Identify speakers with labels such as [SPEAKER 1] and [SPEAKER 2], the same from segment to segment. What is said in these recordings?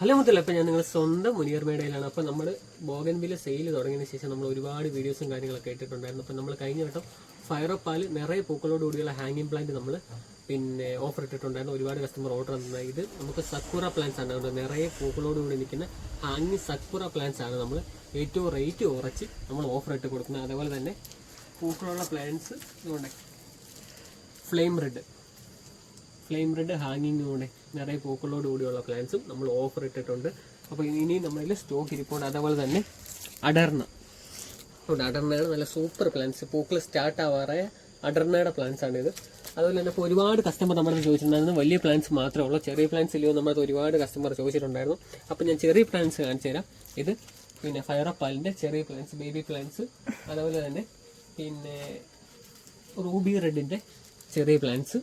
[SPEAKER 1] Hello മുത്തല്ല ഇപ്പം ഞാൻ നിങ്ങൾ സ്വന്തം മുനിയർ മേടയിലാണ്. അപ്പോൾ നമ്മൾ ബിൽ സെയിൽ തുടങ്ങിയതിന് ശേഷം നമ്മൾ ഒരുപാട് വീഡിയോസും കാര്യങ്ങളൊക്കെ ഇട്ടിട്ടുണ്ടായിരുന്നു. അപ്പോൾ നമ്മൾ കഴിഞ്ഞ വട്ടം ഫയറോപ്പാൽ നിറയെ പൂക്കളോട് കൂടിയുള്ള ഹാങ്ങിങ് പ്ലാന്റ് നമ്മൾ പിന്നെ ഓഫർ ഇട്ടിട്ടുണ്ടായിരുന്നു. ഒരുപാട് കസ്റ്റമർ ഓർഡർ തന്നത് ഇത് നമുക്ക് സക്കൂറ പ്ലാന്റ്സ് ആണ്. അതുകൊണ്ട് നിറയെ പൂക്കളോട് കൂടി നിൽക്കുന്ന ഹാങ്ങി സക്കൂറ പ്ലാന്റ്സ് ആണ് നമ്മൾ ഏറ്റവും റേറ്റ് കുറച്ച് നമ്മൾ ഓഫർ ഇട്ട് കൊടുക്കുന്നത്. അതേപോലെ തന്നെ പൂക്കളുള്ള പ്ലാന്റ്സ് ഇതുകൊണ്ട് ഫ്ലെയിം റെഡ് ഫ്ലെയിം റെഡ് ഹാങ്ങിങ് കൂടെ നിറയെ പൂക്കളോട് കൂടിയുള്ള പ്ലാന്റ്സും നമ്മൾ ഓഫർ ഇട്ടിട്ടുണ്ട്. അപ്പോൾ ഇനി നമ്മളിൽ സ്റ്റോക്ക് ഇരിപ്പുണ്ട്. അതേപോലെ തന്നെ അടർന്ന ഉണ്ട് അടർന്നയുടെ നല്ല സൂപ്പർ പ്ലാന്റ്സ് പൂക്കൾ സ്റ്റാർട്ട് ആവാറായ അടർന്നയുടെ പ്ലാന്റ്സ് ആണ് ഇത് അതുപോലെ തന്നെ ഇപ്പോൾ ഒരുപാട് കസ്റ്റമർ നമ്മുടെ ചോദിച്ചിട്ടുണ്ടായിരുന്നു. വലിയ പ്ലാന്റ്സ് മാത്രമേ ഉള്ളൂ. ചെറിയ പ്ലാന്റ്സ് ഇല്ലയോ നമ്മുടെ ഒരുപാട് കസ്റ്റമർ ചോദിച്ചിട്ടുണ്ടായിരുന്നു. അപ്പോൾ ഞാൻ ചെറിയ പ്ലാന്റ്സ് കാണിച്ചു തരാം. ഇത് പിന്നെ ഫയറപ്പാലിന്റെ ചെറിയ പ്ലാന്റ്സ് ബേബി പ്ലാന്റ്സ് അതുപോലെ തന്നെ പിന്നെ റൂബി റെഡിന്റെ ചെറിയ പ്ലാന്റ്സ്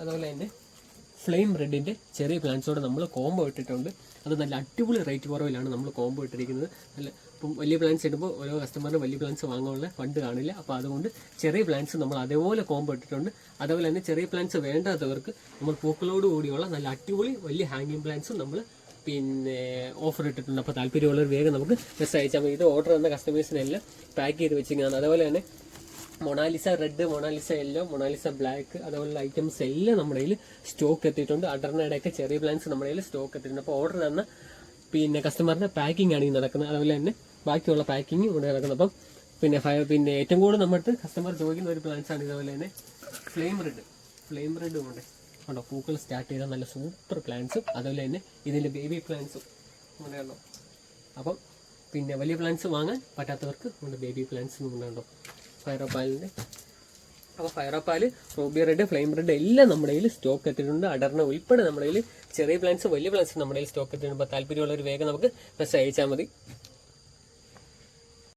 [SPEAKER 1] അതുപോലെ തന്നെ ഫ്ലെയിം റെഡിന്റെ ചെറിയ പ്ലാന്റ്സോടെ നമ്മൾ കോംബോ ഇട്ടിട്ടുണ്ട്. അത് നല്ല അടിപൊളി റേറ്റ് കുറവിലാണ് നമ്മൾ കോംബോ ഇട്ടിരിക്കുന്നത്. നല്ല ഇപ്പം വലിയ പ്ലാൻസ് ഇടുമ്പോൾ ഓരോ കസ്റ്റമറിന് വലിയ പ്ലാൻസ് വാങ്ങാനുള്ള ഫണ്ട് കാണില്ല. അപ്പോൾ അതുകൊണ്ട് ചെറിയ പ്ലാൻസ് നമ്മൾ അതേപോലെ കോംബോ ഇട്ടിട്ടുണ്ട്. അതേപോലെ തന്നെ ചെറിയ പ്ലാൻസ് വേണ്ടാത്തവർക്ക് നമ്മൾ പൂക്കളോട് കൂടിയുള്ള നല്ല അടിപൊളി വലിയ ഹാങ്ങിങ് പ്ലാന്റ്സും നമ്മൾ പിന്നെ ഓഫർ ഇട്ടിട്ടുണ്ട്. അപ്പോൾ താല്പര്യമുള്ളവർ വേഗം നമുക്ക് മെസ്സേജ് അയച്ചാൽ മതി. ഇത് ഓർഡർ തന്ന കസ്റ്റമേഴ്സിനെല്ലാം പാക്ക് ചെയ്ത് വെച്ചിരിക്കുന്നതാണ്. അതുപോലെ തന്നെ Mona Lisa red Mona Lisa yellow Mona Lisa black അതുപോലുള്ള ഐറ്റംസ് എല്ലാം നമ്മുടെ കയ്യിൽ സ്റ്റോക്ക് എത്തിയിട്ടുണ്ട്. അടർണയുടെയൊക്കെ ചെറിയ പ്ലാന്റ്സ് നമ്മുടെ കയ്യിൽ സ്റ്റോക്ക് എത്തിയിട്ടുണ്ട്. അപ്പോൾ ഓർഡർ തന്ന പിന്നെ കസ്റ്റമറിന്റെ പാക്കിംഗ് ആണ് ഈ നടക്കുന്നത്. അതുപോലെ തന്നെ ബാക്കിയുള്ള പാക്കിംഗ് ഇവിടെ നടക്കുന്നത്. അപ്പം പിന്നെ പിന്നെ ഏറ്റവും കൂടുതൽ നമ്മുടെ കസ്റ്റമർ ചോദിക്കുന്ന ഒരു പ്ലാന്റ്സ് ആണ് ഇതുപോലെ തന്നെ ഫ്ലെയിം റെഡ് ഫ്ലെയിം റെഡ് ഉണ്ട്. കണ്ടോ? പൂക്കൾ സ്റ്റാർട്ട് ചെയ്ത നല്ല സൂപ്പർ പ്ലാന്റ്സും അതുപോലെ തന്നെ ഇതിന്റെ ബേബി പ്ലാന്റ്സും ഉണ്ടോ അപ്പം പിന്നെ വലിയ പ്ലാന്റ്സ് വാങ്ങാൻ പറ്റാത്തവർക്ക് നമ്മുടെ ബേബി പ്ലാന്റ്സും കൊണ്ടുണ്ടോ ഫയറോപ്പാലിന്റെ അപ്പോൾ fire opal ruby red flame red എല്ലാം നമ്മുടെ കയ്യിൽ സ്റ്റോക്ക് എത്തിയിട്ടുണ്ട്. അടർന്ന ഉൾപ്പെടെ നമ്മുടെ കയ്യിൽ ചെറിയ പ്ലാന്റ്സ് വലിയ പ്ലാന്റ്സ് നമ്മുടെ കയ്യിൽ സ്റ്റോക്ക് എത്തിയിട്ടുണ്ട്. അപ്പോൾ താല്പര്യമുള്ളവർ വേഗം നമുക്ക് മെസ്സേജ് അയച്ചാൽ മതി.